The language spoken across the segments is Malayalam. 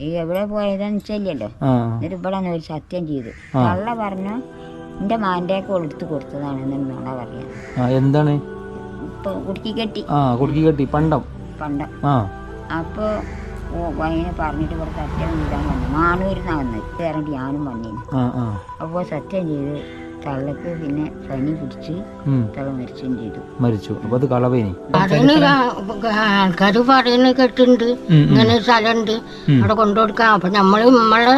ഈ എവിടെ പോയതെന്ന് വെച്ചല്ലോ എന്നിട്ട് ഇവിടെ ഒരു സത്യം ചെയ്തു. കള്ള പറഞ്ഞു എന്റെ മാന്റെ എടുത്ത് കൊടുത്തതാണെന്ന് നുണ പറയാ. എന്താണ്? കുടുക്കി കെട്ടി. ആ കുടുക്കി കെട്ടി പണ്ടം. പണ്ട. ആ. അപ്പോൾ അതിനെ പറഞ്ഞിട്ട് ഇവിടെ സത്യം ചെയ്താൽ വന്നു. മാണൂരിന്നാ വന്നത്. ഇറങ്ങി ഞാനും വന്നിന്. അപ്പോ സത്യം ചെയ്ത് തള്ളക്ക് പിന്നെ പനി പിടിച്ച് മരിച്ചും ചെയ്തു. മരിച്ചു. അപ്പൊ അത് കളവേനി. പറയുന്ന ആൾക്കാർ പറയുന്ന കേട്ടിട്ടുണ്ട്. ഇങ്ങനെ ഒരു സ്ഥലമുണ്ട്. അവിടെ കൊണ്ടുകൊടുക്കാം. അപ്പൊ നമ്മൾ നമ്മളെ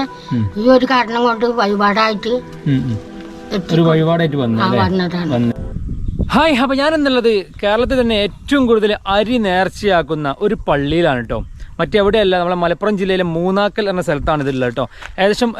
ഈ ഒരു കാരണം കൊണ്ട് വഴിപാടായിട്ട് ഒരു വന്നതാണ്. ഹായ് അപ്പൊ ഞാൻ എന്നുള്ളത് കേരളത്തിൽ തന്നെ ഏറ്റവും കൂടുതൽ അരി നേർച്ചയാക്കുന്ന ഒരു പള്ളിയിലാണ് കേട്ടോ മറ്റെവിടെയല്ല നമ്മളെ മലപ്പുറം ജില്ലയിലെ മൂന്നാക്കൽ എന്ന സ്ഥലത്താണ് ഇതുള്ളത് കേട്ടോ. ഏകദേശം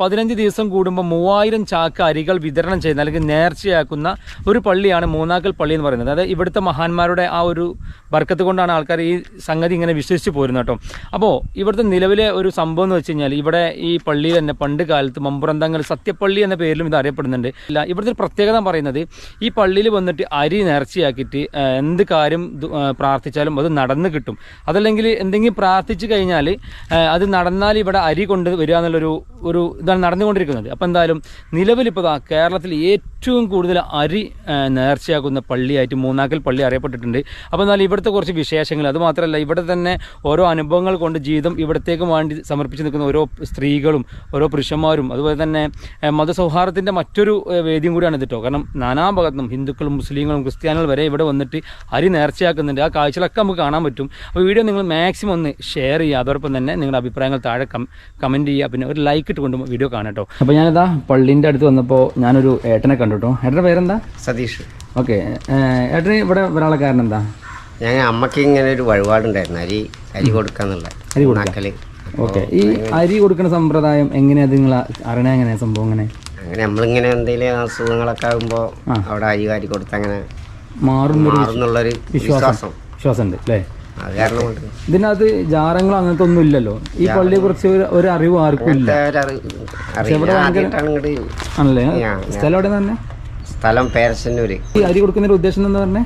പതിനഞ്ച് ദിവസം കൂടുമ്പോൾ മൂവായിരം ചാക്ക അരികൾ വിതരണം ചെയ്യുന്ന അല്ലെങ്കിൽ നേർച്ചയാക്കുന്ന ഒരു പള്ളിയാണ് മൂന്നാക്കൽ പള്ളി എന്ന് പറയുന്നത്. അതായത് ഇവിടുത്തെ മഹാന്മാരുടെ ആ ഒരു ബർക്കത്ത് കൊണ്ടാണ് ആൾക്കാർ ഈ സംഗതി ഇങ്ങനെ വിശ്വസിച്ച് പോരുന്നത് കേട്ടോ. അപ്പോൾ ഇവിടുത്തെ നിലവിലെ ഒരു സംഭവം എന്ന് വെച്ച് കഴിഞ്ഞാൽ ഇവിടെ ഈ പള്ളിയിൽ തന്നെ പണ്ട് കാലത്ത് മമ്പുറന്തങ്ങൾ സത്യപ്പള്ളി എന്ന പേരിലും ഇത് അറിയപ്പെടുന്നുണ്ട്. ഇല്ല ഇവിടുത്തെ പ്രത്യേകത പറയുന്നത് ഈ പള്ളിയിൽ വന്നിട്ട് അരി നേർച്ചയാക്കിയിട്ട് എന്ത് കാര്യം പ്രാർത്ഥിച്ചാലും അത് നടന്നു കിട്ടും. അതല്ലെങ്കിൽ എന്തെങ്കിലും പ്രാർത്ഥിച്ചു കഴിഞ്ഞാൽ അത് നടന്നാൽ ഇവിടെ അരി കൊണ്ട് വരിക എന്നുള്ളൊരു ഒരു ഇതാണ് നടന്നുകൊണ്ടിരിക്കുന്നത്. അപ്പോൾ എന്തായാലും നിലവിലിപ്പോൾ കേരളത്തിൽ ഏറ്റവും കൂടുതൽ അരി നേർച്ചയാക്കുന്ന പള്ളിയായിട്ട് മൂന്നാക്കൽ പള്ളി അറിയപ്പെട്ടിട്ടുണ്ട്. അപ്പോൾ എന്നാൽ ഇവിടുത്തെ കുറച്ച് വിശേഷങ്ങൾ. അതുമാത്രമല്ല ഇവിടെ തന്നെ ഓരോ അനുഭവങ്ങൾ കൊണ്ട് ജീവിതം ഇവിടത്തേക്ക് വേണ്ടി സമർപ്പിച്ച് നിൽക്കുന്ന ഓരോ സ്ത്രീകളും ഓരോ പുരുഷന്മാരും അതുപോലെ തന്നെ മതസൗഹാർദ്ദത്തിന്റെ മറ്റൊരു വേദിയും കൂടിയാണ് കേട്ടോ കാരണം നാനാഭാഗത്തും ഹിന്ദുക്കളും മുസ്ലിങ്ങളും ക്രിസ്ത്യാനികൾ വരെ ഇവിടെ വന്നിട്ട് അരി നേർച്ചയാക്കുന്നുണ്ട്. ആ കാഴ്ചകളൊക്കെ നമുക്ക് കാണാൻ പറ്റും. അപ്പോൾ വീഡിയോ നിങ്ങൾ മാക്സിമം ഒന്ന് ഷെയർ ചെയ്യുക. അതോടൊപ്പം തന്നെ നിങ്ങളുടെ അഭിപ്രായങ്ങൾ താഴെ കമന്റ് ചെയ്യുക. പിന്നെ ഒരു ലൈക്ക് ഇട്ട് കൊണ്ടും വീഡിയോ കാണാം കേട്ടോ അപ്പോൾ ഞാനിതാ പള്ളീന്റെ അടുത്ത് വന്നപ്പോൾ ഞാനൊരു ഏട്ടനെ കണ്ടു കേട്ടോ ഏട്ടന്റെ പേരെന്താ? സതീഷ്. ഓക്കെ. ഏട്ടന് ഇവിടെ ഒരാളെ കാരണം എന്താ ഞാൻ അമ്മയ്ക്ക് ഇങ്ങനെ ഒരു വഴിപാടുണ്ടായിരുന്നു. അരി അരി കൊടുക്കാന്നുള്ള അരി കൊടുക്കാൻ. ഉണക്കൽ ഓക്കെ. ഈ അരി കൊടുക്കുന്ന സമ്പ്രദായം എങ്ങനെയാ? നിങ്ങൾ അറിയണ എങ്ങനെയാ സംഭവം അങ്ങനെ? അങ്ങനെ നമ്മളിങ്ങനെ എന്തെങ്കിലും അസുഖങ്ങളൊക്കെ ആകുമ്പോൾ അവിടെ അരി കാരി കൊടുത്ത് അങ്ങനെ മാറുന്നൊരു മാറുന്നുള്ളൊരു വിശ്വാസം. വിശ്വാസം. ഉണ്ട് അല്ലേ? ഇതിനകത്ത് ജാറങ്ങളോ അങ്ങനത്തെ ഒന്നും ഇല്ലല്ലോ. ഈ പള്ളിയെ കുറിച്ച് ഒരു അറിവ് ആർക്കും ഇല്ല. ആണല്ലേ? സ്ഥലം എവിടെ തന്നെ സ്ഥലം പേരശന്നൂര്. ഈ അരി കൊടുക്കുന്നതിന്റെ ഉദ്ദേശം എന്താ പറഞ്ഞേ?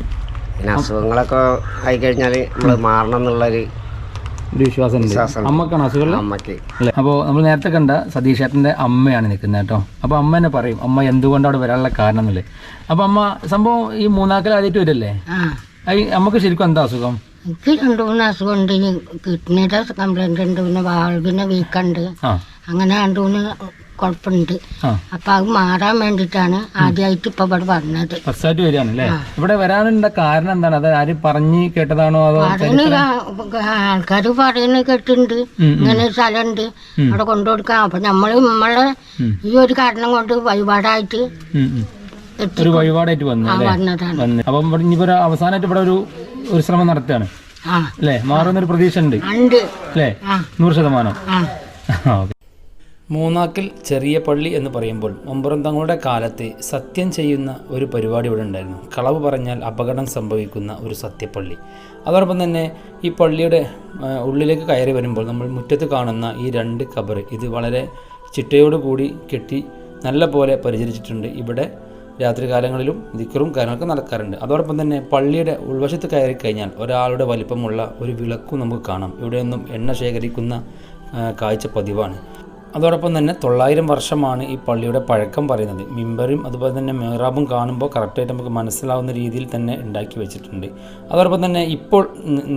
പിന്നെ അസുഖങ്ങളൊക്കെ ആയി കഴിഞ്ഞാൽ നമ്മൾ മാറണം എന്നുള്ളൊരു ഒരു വിശ്വാസം. അമ്മക്കാണ് അസുഖമുള്ള അമ്മയ്ക്ക്. അപ്പോൾ നമ്മൾ നേരത്തെ കണ്ട സതീഷ് ഏട്ടന്റെ അമ്മയാണ് നിൽക്കുന്നത് കേട്ടോ. അപ്പോൾ അമ്മ തന്നെ പറയും അമ്മ എന്തുകൊണ്ട് അവിടെ വരാനുള്ള കാരണം എന്നല്ലേ അപ്പോൾ അമ്മ സംഭവം ഈ മൂന്നാക്കൽ ആദ്യമായിട്ട് വരല്ലേ? നമുക്ക് ശരിക്കും എന്താ അസുഖം? എനിക്ക് രണ്ടു മൂന്ന് അസുഖമുണ്ട്. ഇനി കിഡ്നിയുടെ കംപ്ലൈന്റ് ഉണ്ട് പിന്നെ വാൾവിന് വീക്കുണ്ട് അങ്ങനെ രണ്ടു മൂന്ന് കുഴപ്പമുണ്ട്. അപ്പൊ അത് മാറാൻ വേണ്ടിട്ടാണ് ആദ്യമായിട്ട് ഇപ്പൊ ഇവിടെ വന്നത്. ഫസ്റ്റായിട്ട് ഇവിടെ വരാനുള്ള കാരണം എന്താണ്? അത് ആര് പറഞ്ഞു കേട്ടതാണോ അതോ ആൾക്കാര് ആൾക്കാർ പറയുന്നത് കേട്ടിട്ടുണ്ട്. ഇങ്ങനെ ഒരു സ്ഥലമുണ്ട്. അവിടെ കൊണ്ടുകൊടുക്കാം. അപ്പൊ നമ്മൾ നമ്മളെ ഈ ഒരു കാരണം കൊണ്ട് വഴിപാടായിട്ട് ഒരു വഴിപാടായിട്ട് വന്നു അപ്പം ഇവിടെ ഇനിയിപ്പോ ഒരു അവസാനമായിട്ട് ഇവിടെ ഒരു ഒരു ശ്രമം നടത്തുകയാണ്. അല്ലേ അല്ലേ? മാറുന്നൊരു പ്രതീക്ഷ ഉണ്ട്. അല്ലേ? നൂറ് ശതമാനം. മൂന്നാക്കിൽ ചെറിയ പള്ളി എന്ന് പറയുമ്പോൾ ഒമ്പറും തങ്ങളുടെ കാലത്ത് സത്യം ചെയ്യുന്ന ഒരു പരിപാടി ഇവിടെ ഉണ്ടായിരുന്നു. കളവ് പറഞ്ഞാൽ അപകടം സംഭവിക്കുന്ന ഒരു സത്യപ്പള്ളി. അതോടൊപ്പം തന്നെ ഈ പള്ളിയുടെ ഉള്ളിലേക്ക് കയറി വരുമ്പോൾ നമ്മൾ മുറ്റത്ത് കാണുന്ന ഈ രണ്ട് കബറ് ഇത് വളരെ ചിട്ടയോടുകൂടി കെട്ടി നല്ല പോലെ പരിചരിച്ചിട്ടുണ്ട്. ഇവിടെ രാത്രികാലങ്ങളിലും ദിക്കറും കാര്യങ്ങളൊക്കെ നടക്കാറുണ്ട്. അതോടൊപ്പം തന്നെ പള്ളിയുടെ ഉൾവശത്ത് കയറി കഴിഞ്ഞാൽ ഒരാളുടെ വലിപ്പമുള്ള ഒരു വിളക്കും നമുക്ക് കാണാം. ഇവിടെ നിന്നും എണ്ണ ശേഖരിക്കുന്ന കാഴ്ച പതിവാണ്. അതോടൊപ്പം തന്നെ തൊള്ളായിരം വർഷമാണ് ഈ പള്ളിയുടെ പഴക്കം പറയുന്നത്. മിമ്പറും അതുപോലെ തന്നെ മെഹ്റാബും കാണുമ്പോൾ കറക്റ്റായിട്ട് നമുക്ക് മനസ്സിലാവുന്ന രീതിയിൽ തന്നെ ഉണ്ടാക്കി വെച്ചിട്ടുണ്ട്. അതോടൊപ്പം തന്നെ ഇപ്പോൾ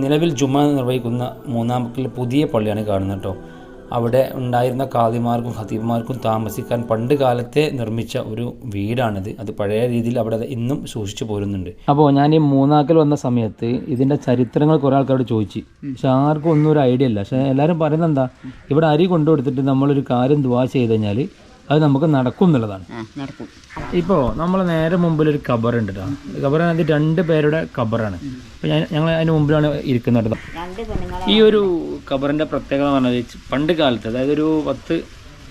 നിലവിൽ ജുമ നിർവഹിക്കുന്ന മൂന്നാമക്കിൽ പുതിയ പള്ളിയാണ് കാണുന്നത് കേട്ടോ. അവിടെ ഉണ്ടായിരുന്ന കാദിമാർക്കും ഹതീബുമാർക്കും താമസിക്കാൻ പണ്ട് കാലത്തെ നിർമ്മിച്ച ഒരു വീടാണിത്. അത് പഴയ രീതിയിൽ അവിടെ ഇന്നും സൂക്ഷിച്ചു പോരുന്നുണ്ട്. അപ്പോൾ ഞാൻ ഈ മൂന്നാക്കൽ വന്ന സമയത്ത് ഇതിന്റെ ചരിത്രങ്ങൾ കുറേ ആൾക്കാരോട് ചോദിച്ചു. പക്ഷെ ആർക്കും ഒന്നും ഒരു ഐഡിയ ഇല്ല. പക്ഷെ എല്ലാവരും പറയുന്നത് എന്താ? ഇവിടെ അരി കൊണ്ടുകൊടുത്തിട്ട് നമ്മളൊരു കാര്യം ദുവാ ചെയ്ത് കഴിഞ്ഞാൽ അത് നമുക്ക് നടക്കും എന്നുള്ളതാണ്. ഇപ്പോൾ നമ്മൾ നേരെ മുമ്പിൽ ഒരു കബർ ഉണ്ട് കേട്ടോ കബറാണ് രണ്ട് പേരുടെ കബറാണ്. അപ്പോൾ ഞാൻ ഞങ്ങൾ അതിന് മുമ്പിലാണ് ഇരിക്കുന്നത് ഈ ഒരു കബറിന്റെ പ്രത്യേകത എന്ന് പറഞ്ഞത് പണ്ട് കാലത്ത് അതായത് ഒരു പത്ത്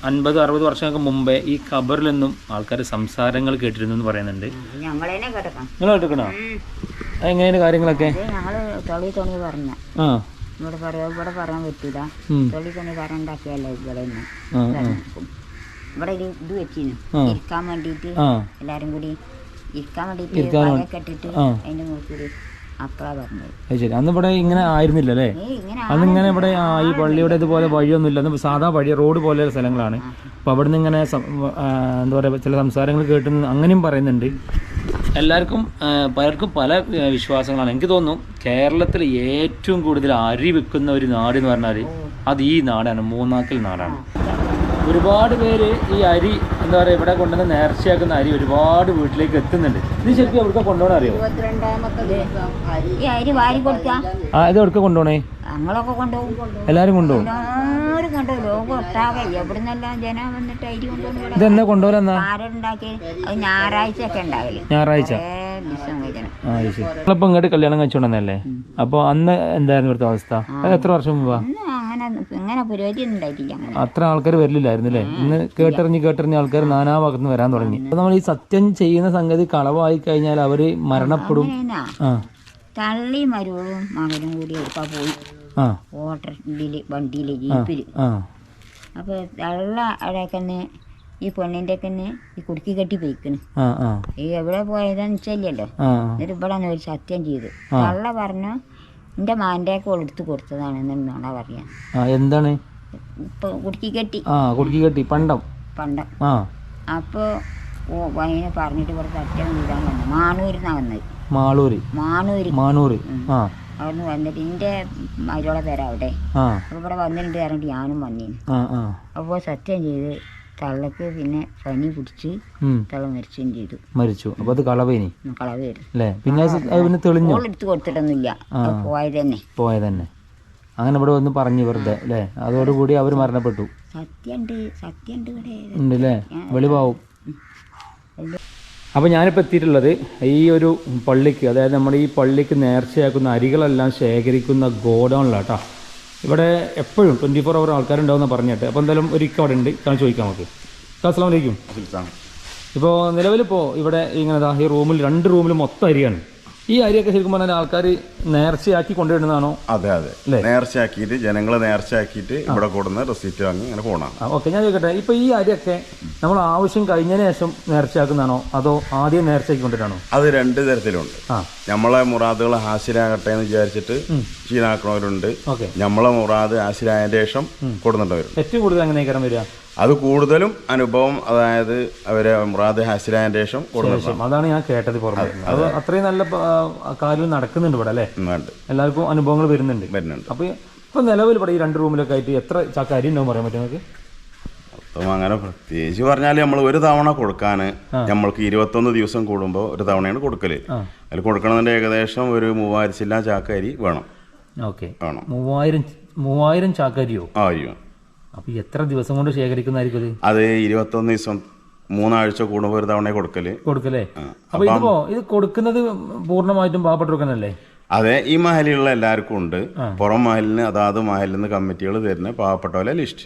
അൻപത് അറുപത് വർഷങ്ങൾക്ക് മുമ്പേ ഈ കബറിൽ നിന്നും ആൾക്കാർ സംസാരങ്ങൾ കേട്ടിരുന്നു എന്ന് പറയുന്നുണ്ട്. നിങ്ങൾ കേട്ടിക്കണോ. എങ്ങനെയാണ് കാര്യങ്ങളൊക്കെ? അത് ആ. ഇവിടെ പറയാ ഇവിടെ പറയാൻ പറ്റൂല. തൊളി തുണി പറഞ്ഞാക്കിയല്ലേ ഇവിടെ. ഇവിടെ ഒരു ഇത് വെച്ചിരുന്നു. ഇരിക്കാൻ വേണ്ടിയിട്ട് എല്ലാരും കൂടി ഇരിക്കാൻ വേണ്ടിയിട്ട് പായ കെട്ടിട്ട് ആ. അതിന്റെ മുകളിൽ അത് ശരി. അന്ന് ഇവിടെ ഇങ്ങനെ ആയിരുന്നില്ല അല്ലേ? അന്ന് ഇങ്ങനെ ഇവിടെ ഈ പള്ളിയുടെ ഇതുപോലെ വഴിയൊന്നുമില്ല. അന്ന് സാധാ വഴി റോഡ് പോലെയുള്ള സ്ഥലങ്ങളാണ്. അപ്പോൾ അവിടെ നിന്ന് ഇങ്ങനെ എന്താ പറയുക ചില സംസാരങ്ങൾ കേട്ട് അങ്ങനെയും പറയുന്നുണ്ട്. എല്ലാവർക്കും പലർക്കും പല വിശ്വാസങ്ങളാണ്. എനിക്ക് തോന്നുന്നു കേരളത്തിൽ ഏറ്റവും കൂടുതൽ അരി വിൽക്കുന്ന ഒരു നാട് എന്ന് പറഞ്ഞാൽ അത് ഈ നാടാണ്. മൂന്നാക്കിൽ നാടാണ്. ഒരുപാട് പേര് ഈ അരി എന്താ പറയുക ഇവിടെ കൊണ്ടുവന്ന് നേർച്ചയാക്കുന്ന അരി ഒരുപാട് വീട്ടിലേക്ക് എത്തുന്നുണ്ട്. ഇത് ശരിക്കും എവിടെ കൊണ്ടുപോകണം അറിയോ? ഈ അരി വാരി കൊടുത്താ. ആ ഇത് എവിടെ കൊണ്ടുപോണേ? ഞങ്ങളൊക്കെ കൊണ്ടുപോകും. എല്ലാവരും കൊണ്ടുപോകും? എല്ലാവരും കൊണ്ടുപോകും. ലോകം ഒട്ടാകെ. എവിടുന്നെല്ലാം ജനം വന്നിട്ട് അരി കൊണ്ടുപോകും ഇതെന്നാ കൊണ്ടുപോകാൻ ആരുണ്ടാക്കി അത് ഞായറാഴ്ച. ഒക്കെ ഉണ്ടാവില്ലേ ഇങ്ങോട്ട് കല്യാണം കഴിച്ചോണ്ടല്ലേ അപ്പൊ അന്ന് എന്തായിരുന്നു ഇവിടുത്തെ അവസ്ഥ? എത്ര വർഷം മുമ്പാ? അങ്ങനെ പുരോഗതി ഉണ്ടായിട്ടില്ല അത്ര ആൾക്കാർ വരില്ലായിരുന്നു അല്ലേ ഇന്ന് കേട്ടറിഞ്ഞ് കേട്ടറിഞ്ഞ് ആൾക്കാർ നാനാ ഭാഗത്ത് നിന്ന് വരാൻ തുടങ്ങി. നമ്മൾ ഈ സത്യം ചെയ്യുന്ന സംഗതി കളവായി കഴിഞ്ഞാൽ അവർ മരണപ്പെടും. തള്ളി മരുവളും മകനും കൂടി എടുക്കാൻ പോയി. ആ. വണ്ടിയിൽ ജീപ്പിൽ. അപ്പൊ തള്ള അവിടെയൊക്കെ ഈ പെണ്ണിന്റെ ഒക്കെ ഈ കുടുക്കി കെട്ടി പോയിക്കണ്. ഈ എവിടെ പോയതെന്ന് വെച്ചല്ലോ എന്നിട്ട് ഇവിടെ ഒരു സത്യം ചെയ്തു. തള്ള പറഞ്ഞു എന്റെ മാന്റെ കൊടുത്തു കൊടുത്തതാണെന്ന് കൊടുത്തതാണെന്നാണ് പറയാ. ആ എന്താണ്? ഇപ്പൊ കുടുക്കി കെട്ടി. ആ കുടുക്കി കെട്ടി പണ്ടം. പണ്ടം. ആ. അപ്പോൾ ഓ അതിനെ പറഞ്ഞിട്ട് കുറച്ച് അറ്റം വീടാൻ വന്നു. മാണൂരിൽ നിന്നാ വന്നത്. മാളൂര്. മാണൂര്. മാണൂര്. ആ. അവിടുന്ന് വന്നിട്ട് എന്റെ മരുളെ പേരാ അവിടെ. അപ്പോൾ ഇവിടെ വന്നിട്ടുണ്ട് പറഞ്ഞിട്ട് ഞാനും വന്നിന്. അപ്പോൾ സത്യം ചെയ്ത് തള്ളക്ക് പിന്നെ പനി പിടിച്ച് കള്ള മരിച്ചും ചെയ്തു. മരിച്ചു. അപ്പൊ അത് കളവേനി? കളവേരും അല്ലേ? പിന്നെ പിന്നെ തെളിഞ്ഞു? എടുത്ത് കൊടുത്തിട്ടൊന്നുമില്ല. പോയതന്നെ പോയത് തന്നെ പോയത് തന്നെ അങ്ങനെ ഇവിടെ വന്ന് പറഞ്ഞു വെറുതെ അല്ലേ? അതോടുകൂടി അവർ മരണപ്പെട്ടു. ഇവിടെ. വെളിവാവും. അപ്പോൾ ഞാനിപ്പോൾ എത്തിയിട്ടുള്ളത് ഈ ഒരു പള്ളിക്ക് അതായത് നമ്മുടെ ഈ പള്ളിക്ക് നേർച്ചയാക്കുന്ന അരികളെല്ലാം ശേഖരിക്കുന്ന ഗോഡൗണിലാട്ടോ ഇവിടെ എപ്പോഴും ട്വന്റി ഫോർ അവർ ആൾക്കാരുണ്ടാവുമെന്ന് പറഞ്ഞിട്ട്. അപ്പോൾ എന്തായാലും ഒരു ഇക്ക അവിടെ ഉണ്ട്. ഇക്കാൻ ചോദിക്കാം നമുക്ക്. അസ്സാം വലൈക്കും ഇപ്പോൾ നിലവിലിപ്പോൾ ഇവിടെ ഇങ്ങനെ ഈ റൂമിൽ രണ്ട് റൂമിൽ മൊത്തം അരിയാണ്. ഈ അരിയൊക്കെ ശരിക്കും പറഞ്ഞാൽ ആൾക്കാർ നേർച്ചയാക്കി കൊണ്ടുവരുന്നതാണോ? അതെ അതെ. നേർച്ചയാക്കിയിട്ട് ജനങ്ങളെ നേർച്ചയാക്കിയിട്ട് ഇവിടെ കൊടുന്ന് റെസീറ്റ് വാങ്ങി അങ്ങനെ പോകണം ഓക്കെ ഞാൻ ചോദിക്കട്ടെ ഇപ്പൊ ഈ അരിയൊക്കെ നമ്മൾ ആവശ്യം കഴിഞ്ഞതിന് ശേഷം നേർച്ചയാക്കുന്നതാണോ? അതോ ആദ്യം നേർച്ചയാക്കി കൊണ്ടിട്ടാണോ അത് രണ്ട് തരത്തിലുണ്ട്. നമ്മളെ മുറാദുകൾ ഹാസിലാകട്ടെ എന്ന് വിചാരിച്ചിട്ട് ചീനാക്കണവരുണ്ട് ഓക്കെ. നമ്മളെ മുറാദ് ഹാസിലായതിനു ശേഷം കൊടുന്നിട്ടവരുണ്ട് ഏറ്റവും കൂടുതൽ അങ്ങനെ വരിക? അത് കൂടുതലും അനുഭവം അതായത് അവരെ മുറാദ് ഹാസിലായതിനു ശേഷം. അതാണ് ഞാൻ കേട്ടത് പുറമെ. അത് അത്രയും നല്ല കാര്യം നടക്കുന്നുണ്ട് ഇവിടെ അല്ലേ? എല്ലാവർക്കും അനുഭവങ്ങൾ വരുന്നുണ്ട്. വരുന്നുണ്ട്. അപ്പൊ ഇപ്പൊ നിലവിൽ ഇവിടെ ഈ രണ്ട് റൂമിലൊക്കെ ആയിട്ട് എത്ര ചാക്ക അരി ഉണ്ടാവും പറയാൻ പറ്റും നമുക്ക് അപ്പം അങ്ങനെ പ്രത്യേകിച്ച് പറഞ്ഞാൽ നമ്മൾ ഒരു തവണ കൊടുക്കാൻ നമ്മൾക്ക് ഇരുപത്തൊന്ന് ദിവസം കൂടുമ്പോൾ ഒരു തവണയാണ് കൊടുക്കൽ. അതിൽ കൊടുക്കണതിന്റെ ഏകദേശം ഒരു മൂവായിരച്ചില്ല ചാക്കരി വേണം. ഓക്കെ. വേണം. മൂവായിരം മൂവായിരം ചാക്കരിയോ? ആ അയ്യോ അപ്പൊ എത്ര ദിവസം കൊണ്ട് ശേഖരിക്കുന്നതായിരിക്കും ഇത്? അത് ഇരുപത്തൊന്ന് ദിവസം മൂന്നാഴ്ച കൂടുമ്പോൾ ഒരു തവണ കൊടുക്കൽ. കൊടുക്കല്ലേ അപ്പൊ ഇതിപ്പോ ഇത് കൊടുക്കുന്നത് പൂർണമായിട്ടും പാവപ്പെട്ടവർക്കനല്ലേ അതെ ഈ മഹലിലുള്ള എല്ലാവർക്കും ഉണ്ട്. പുറം മഹലിന് അതാത് മഹലിൽ നിന്ന് കമ്മിറ്റികൾ തരുന്ന പാവപ്പെട്ടവരെ ലിസ്റ്റ്.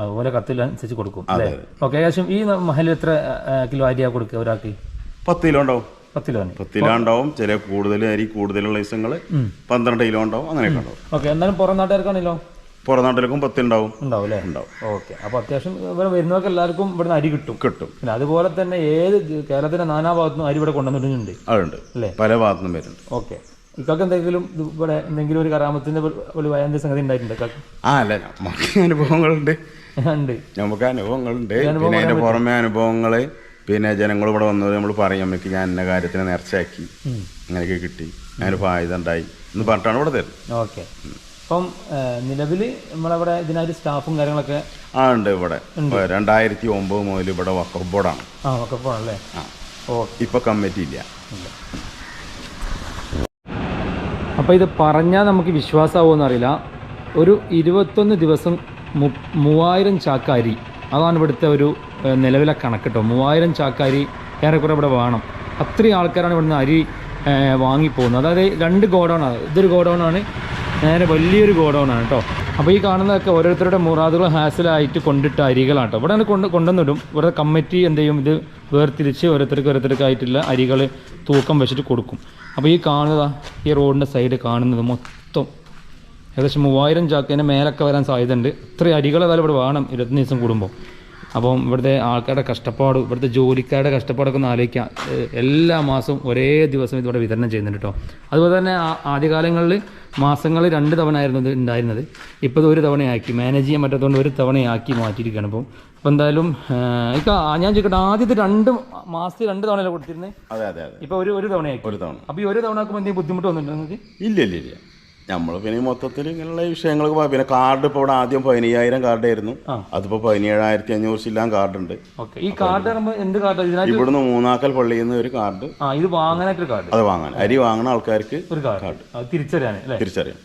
അതുപോലെ കത്തിൽ അനുസരിച്ച് കൊടുക്കും അല്ലേ? ഓക്കെ ഏകദേശം ഈ മഹലിൽ എത്ര കിലോ അരിയാ കൊടുക്കുക ഒരാൾക്ക്? പത്ത് കിലോ ഉണ്ടാവും. പത്ത് കിലോ പത്ത് കിലോ ഉണ്ടാവും. ചില കൂടുതൽ അരി കൂടുതലുള്ള ദിവസങ്ങൾ പന്ത്രണ്ട് കിലോ ഉണ്ടാവും. അങ്ങനെയൊക്കെ ഉണ്ടാവും. ഓക്കെ എന്നാലും പുറം നാട്ടുകാർക്കാണല്ലോ പുറം നാട്ടിലേക്കും പത്തി ഉണ്ടാവും ഉണ്ടാവും അല്ലേ? ഉണ്ടാവും. ഓക്കെ. അപ്പൊ അത്യാവശ്യം ഇവിടെ വരുന്നവർക്ക് എല്ലാവർക്കും ഇവിടുന്ന് അരി കിട്ടും. കിട്ടും. പിന്നെ അതുപോലെ തന്നെ ഏത് കേരളത്തിന്റെ നാനാ ഭാഗത്തുനിന്നും അരി ഇവിടെ കൊണ്ടുവന്നിട്ടുണ്ട്. അതുണ്ട്. അല്ലേ? പല ഭാഗത്തും വരുന്നുണ്ട്. ഓക്കെ. ഇക്കൊക്കെ എന്തെങ്കിലും ഇവിടെ എന്തെങ്കിലും ഒരു കറാമത്തിന്റെ ഒരു വയന്തി സംഗതി ഉണ്ടായിട്ടുണ്ട് ആ അല്ല. നമുക്ക് അനുഭവങ്ങളുണ്ട്. ഉണ്ട്. നമുക്ക് അനുഭവങ്ങളുണ്ട്. പിന്നെ അതിന്റെ പുറമെ അനുഭവങ്ങൾ പിന്നെ ജനങ്ങൾ ഇവിടെ വന്നത് നമ്മൾ പറയും നമുക്ക് ഞാൻ എന്ന കാര്യത്തിന് നേർച്ചയാക്കി. അങ്ങനെയൊക്കെ കിട്ടി. അതിന് ഫായുധ ഉണ്ടായി. എന്ന് പറഞ്ഞിട്ടാണ് ഇവിടെ തരുന്നത്. ഓക്കെ. അപ്പം നിലവിൽ നമ്മളവിടെ ഇതിനായിട്ട് സ്റ്റാഫും കാര്യങ്ങളൊക്കെ ആ ഉണ്ട് ഇവിടെ. രണ്ടായിരത്തി ഒമ്പത് മുതൽ ഇവിടെ വക്കഫ് ബോർഡാണ് ആ വക്കഫ് ബോർഡല്ലേ ആ. ഓ. ഇപ്പൊ കമ്മിറ്റി ഇല്ല. അപ്പോൾ ഇത് പറഞ്ഞാൽ നമുക്ക് വിശ്വാസമാവുമെന്ന് അറിയില്ല. ഒരു ഇരുപത്തൊന്ന് ദിവസം മൂവായിരം ചാക്കാരി. അതാണ് ഇവിടുത്തെ ഒരു നിലവിലെ കണക്ക് കേട്ടോ മൂവായിരം ചാക്കാരി ഏറെക്കുറെ ഇവിടെ വേണം. അത്രയും ആൾക്കാരാണ് ഇവിടുന്ന് അരി വാങ്ങിപ്പോകുന്നത് അതായത് രണ്ട് ഗോഡൗണാണ് ഇതൊരു ഗോഡൗണാണ് നേരെ വലിയൊരു ഗോഡൗണാണ് കേട്ടോ അപ്പോൾ ഈ കാണുന്നതൊക്കെ ഓരോരുത്തരുടെ മുറാദുകൾ ഹാസിലായിട്ട് കൊണ്ടിട്ട അരികളാണ് കേട്ടോ ഇവിടെ കൊണ്ട് കൊണ്ടുവന്നിടും. ഇവിടെ കമ്മിറ്റി എന്ത് ചെയ്യും? ഇത് വേർതിരിച്ച് ഓരോരുത്തർക്ക് ഓരോരുത്തർക്കായിട്ടുള്ള അരികൾ തൂക്കം വെച്ചിട്ട് കൊടുക്കും. അപ്പോൾ ഈ കാണുക ഈ റോഡിന്റെ സൈഡ് കാണുന്നത് മൊത്തം. ഏകദേശം മൂവായിരം ചാക്കിന്റെ മേലൊക്കെ വരാൻ സാധ്യതയുണ്ട്. ഇത്ര അരികളെ ഏതായാലും ഇവിടെ വേണം. ഇരുപത്തഞ്ച് ദിവസം കൂടുമ്പോൾ അപ്പം ഇവിടുത്തെ ആൾക്കാരുടെ കഷ്ടപ്പാട് ഇവിടുത്തെ ജോലിക്കാരുടെ കഷ്ടപ്പാടൊക്കെ ഒന്ന് ആലോചിക്കാം. എല്ലാ മാസവും ഒരേ ദിവസം ഇതിവിടെ വിതരണം ചെയ്യുന്നുണ്ട് കേട്ടോ അതുപോലെ തന്നെ ആദ്യകാലങ്ങളിൽ മാസങ്ങളിൽ രണ്ട് തവണ ആയിരുന്നു ഇത് ഉണ്ടായിരുന്നത്. ഇപ്പോൾ ഇത് ഒരു തവണയാക്കി മാനേജ് ചെയ്യാൻ പറ്റാത്തതുകൊണ്ട് ഒരു തവണയാക്കി മാറ്റിയിരിക്കുകയാണ് അപ്പം അപ്പം എന്തായാലും ഞാൻ ചോദിക്കട്ടെ ആദ്യത്തെ രണ്ട് മാസത്തിൽ രണ്ട് തവണയല്ലേ കൊടുത്തിരുന്നത് അതെ അതെ അതെ. ഇപ്പോൾ ഒരു ഒരു തവണയാക്കി. ഒരു തവണ. അപ്പോൾ ഈ ഒരു തവണ ആക്കുമ്പോൾ എന്തെങ്കിലും ബുദ്ധിമുട്ട് വന്നിട്ടുണ്ടോ നിങ്ങൾക്ക്? ഇല്ല ഇല്ല ഇല്ല. നമ്മൾ പിന്നെ മൊത്തത്തിൽ ഇങ്ങനെയുള്ള വിഷയങ്ങളൊക്കെ പിന്നെ കാർഡ് ഇപ്പോൾ ഇവിടെ ആദ്യം പതിനയ്യായിരം കാർഡായിരുന്നു ആയിരുന്നു. അതിപ്പോൾ പതിനേഴായിരത്തി അഞ്ഞൂറ് ശില്ലാം കാർഡുണ്ട് ഈ കാർഡ് എന്ത് കാർഡ് ഇവിടുന്ന് മൂന്നാക്കൽ പള്ളിയിൽ നിന്ന് ഒരു കാർഡ് ഇത് വാങ്ങാനായിട്ട് കാർഡ് അത് വാങ്ങാൻ. അരി വാങ്ങുന്ന ആൾക്കാർക്ക് ഒരു കാർഡ് തിരിച്ചറിയാൻ തിരിച്ചറിയാം.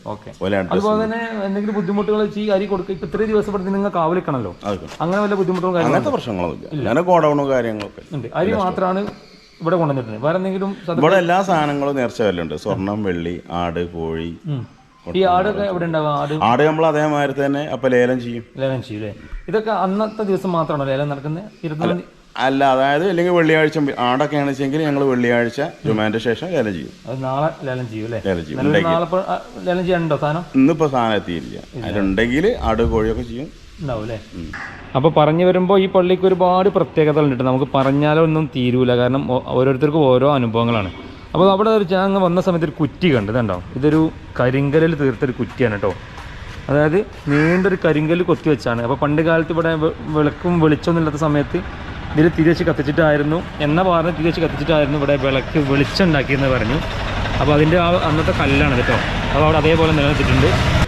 അതുപോലെ തന്നെ എന്തെങ്കിലും ബുദ്ധിമുട്ടുകൾ ഈ അരി കൊടുക്കുക ഇപ്പൊ ഇത്രയും ദിവസം ഇവിടെ നിങ്ങൾ കാവലിക്കണല്ലോ. അങ്ങനെ വല്ല ബുദ്ധിമുട്ടും അങ്ങനത്തെ പ്രശ്നങ്ങളൊന്നും ഇല്ല. അങ്ങനെ ഗോഡൗണും കാര്യങ്ങളൊക്കെ. അരി മാത്രമാണ് ഇവിടെ കൊണ്ടുവന്നിട്ടുണ്ട്. വേറെ എന്തെങ്കിലും ഇവിടെ എല്ലാ സാധനങ്ങളും നേർച്ച വരലുണ്ട്. സ്വർണം വെള്ളി ആട് കോഴി ഈ ആടൊക്കെ എവിടെ ഉണ്ടാവുക? ആട്? ആട് നമ്മൾ അതേമാതിരി തന്നെ അപ്പൊ ലേലം ചെയ്യും. ലേലം ചെയ്യും അല്ലേ? ഇതൊക്കെ അന്നത്തെ ദിവസം മാത്രമാണോ ലേലം നടക്കുന്നത്? ഇരുപത്തിനാല് അല്ല അതായത് അല്ലെങ്കിൽ വെള്ളിയാഴ്ച ആടൊക്കെയാണ് വെച്ചെങ്കിൽ ഞങ്ങൾ വെള്ളിയാഴ്ച ജുമാന്റെ ശേഷം ലേലം ചെയ്യും. അത് നാളെ ലേലം ചെയ്യും അല്ലേ? ലേലം ചെയ്യും. നാളെ ലേലം ചെയ്യാനുണ്ടോ സാധനം? ഇന്നിപ്പോ സാധനം എത്തിയില്ല. അതിലുണ്ടെങ്കിൽ ആട് കോഴിയൊക്കെ ചെയ്യും. ഉണ്ടാവും അപ്പോൾ പറഞ്ഞു വരുമ്പോൾ ഈ പള്ളിക്ക് ഒരുപാട് പ്രത്യേകതകളുണ്ട് നമുക്ക് പറഞ്ഞാലോ ഒന്നും തീരൂല. കാരണം ഓരോരുത്തർക്കും ഓരോ അനുഭവങ്ങളാണ്. അപ്പോൾ അവിടെ ഒരു അങ്ങ് വന്ന സമയത്ത് ഒരു കുറ്റി കണ്ടു. കണ്ടോ ഇതൊരു കരിങ്കലിൽ തീർത്തൊരു കുറ്റിയാണ് കേട്ടോ. അതായത് നീണ്ടൊരു കരിങ്കല്ല് കൊത്തി വെച്ചാണ്. അപ്പോൾ പണ്ട് കാലത്ത് ഇവിടെ വിളക്കും വെളിച്ചമൊന്നും ഇല്ലാത്ത സമയത്ത് ഇതിൽ തിരിച്ച് കത്തിച്ചിട്ടായിരുന്നു. എന്ന പാർന്ന് തിരിച്ച് കത്തിച്ചിട്ടായിരുന്നു ഇവിടെ വിളക്ക് വെളിച്ചം ഉണ്ടാക്കിയെന്ന് പറഞ്ഞു. അപ്പോൾ അതിന്റെ ആ അന്നത്തെ കല്ലാണ് കേട്ടോ. അപ്പോൾ അവിടെ അതേപോലെ നിലനിർത്തിയിട്ടുണ്ട്.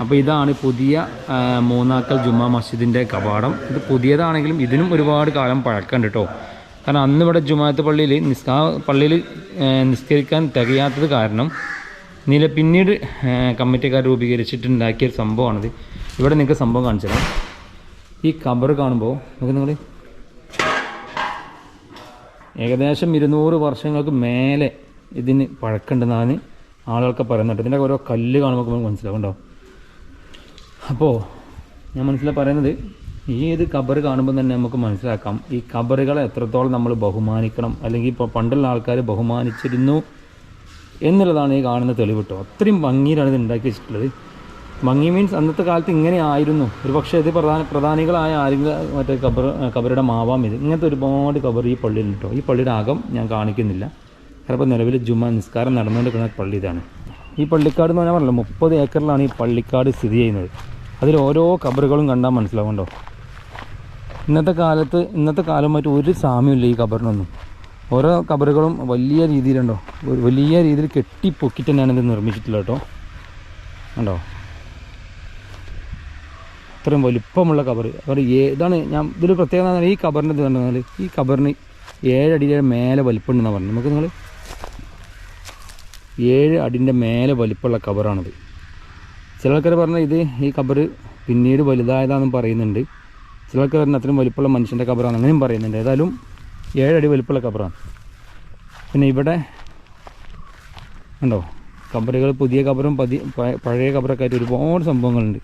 അപ്പോൾ ഇതാണ് പുതിയ മൂന്നാക്കൽ ജുമാ മസ്ജിദിന്റെ കവാടം. ഇത് പുതിയതാണെങ്കിലും ഇതിനും ഒരുപാട് കാലം പഴക്കമുണ്ട് കേട്ടോ കാരണം അന്ന് ഇവിടെ ജുമാത്ത് പള്ളിയിൽ നിസ്കാ പള്ളിയിൽ നിസ്കരിക്കാൻ തികയാത്തത് കാരണം നില പിന്നീട് കമ്മിറ്റിക്കാർ രൂപീകരിച്ചിട്ടുണ്ടാക്കിയ ഒരു സംഭവമാണിത്. ഇവിടെ നിങ്ങൾക്ക് സംഭവം കാണിച്ചു തരാം ഈ കബർ കാണുമ്പോൾ നമുക്ക് നിങ്ങൾ ഏകദേശം ഇരുന്നൂറ് വർഷങ്ങൾക്ക് മേലെ ഇതിന് പഴക്കമുണ്ടെന്നാണ് ആളുകൾക്ക് പറയുന്നുണ്ട് ഇതിന്റെ ഓരോ കല്ല് കാണുമ്പോൾ നമുക്ക് മനസ്സിലാവുണ്ടോ അപ്പോൾ ഞാൻ മനസ്സിലാ പറയുന്നത് ഈ ഇത് കബർ കാണുമ്പോൾ തന്നെ നമുക്ക് മനസ്സിലാക്കാം. ഈ കബറുകളെ എത്രത്തോളം നമ്മൾ ബഹുമാനിക്കണം അല്ലെങ്കിൽ ഇപ്പോൾ പണ്ടുള്ള ആൾക്കാർ ബഹുമാനിച്ചിരുന്നു എന്നുള്ളതാണ് ഈ കാണുന്ന തെളിവിട്ടോ അത്രയും ഭംഗിയിലാണ് ഇത് ഉണ്ടാക്കി വെച്ചിട്ടുള്ളത്. ഭംഗി മീൻസ് അന്നത്തെ കാലത്ത് ഇങ്ങനെ ആയിരുന്നു. ഒരു പക്ഷേ ഇത് പ്രധാന പ്രധാനികളായ ആരെങ്കിലും മറ്റേ കബർ കബറുടെ മാവാം ഇത്. ഇങ്ങനത്തെ ഒരുപാട് കബർ ഈ പള്ളിയിൽ ഈ പള്ളിയുടെ അകം ഞാൻ കാണിക്കുന്നില്ല. ചിലപ്പോൾ നിലവിൽ ജുമ നിസ്കാരം നടന്നുകൊണ്ടിരിക്കുന്ന പള്ളി ഇതാണ്. ഈ പള്ളിക്കാട് എന്ന് പറഞ്ഞാൽ പറഞ്ഞല്ലോ മുപ്പത് ഏക്കറിലാണ് ഈ പള്ളിക്കാട് സ്ഥിതി ചെയ്യുന്നത്. അതിൽ ഓരോ കബറുകളും കണ്ടാൽ മനസ്സിലാവുണ്ടോ? ഇന്നത്തെ കാലത്ത് ഇന്നത്തെ കാലമായിട്ട് ഒരു സാമ്യമില്ല ഈ കബറിനൊന്നും. ഓരോ കബറുകളും വലിയ രീതിയിലുണ്ടോ? വലിയ രീതിയിൽ കെട്ടിപ്പൊക്കിട്ട് തന്നെയാണ് ഇത് നിർമ്മിച്ചിട്ടുള്ളത് കേട്ടോ. ഉണ്ടോ അത്രയും വലിപ്പമുള്ള കബർ അവർ ഏതാണ് ഞാൻ ഇതിൽ പ്രത്യേകത ഈ കബറിന്റെ ഇത് കണ്ടാൽ ഈ കബറിന് ഏഴടിയുടെ മേലെ വലിപ്പമുണ്ടെന്നാണ് പറഞ്ഞത്. നമുക്ക് നിങ്ങൾ ഏഴ് അടിന്റെ മേലെ വലിപ്പമുള്ള കബറാണിത്. ചില ആൾക്കാർ പറഞ്ഞാൽ ഇത് ഈ കബർ പിന്നീട് വലുതായതാണെന്നും പറയുന്നുണ്ട്. ചില ആൾക്കാർ പറഞ്ഞാൽ അത്രയും വലിപ്പമുള്ള മനുഷ്യന്റെ കബറാണ് അങ്ങനെയും പറയുന്നുണ്ട്. ഏതായാലും ഏഴടി വലിപ്പമുള്ള കബറാണ്. പിന്നെ ഇവിടെ ഉണ്ടോ കബറുകൾ പുതിയ കബറും പതി പഴയ കബറൊക്കെ ആയിട്ട് ഒരുപാട് സംഭവങ്ങളുണ്ട്.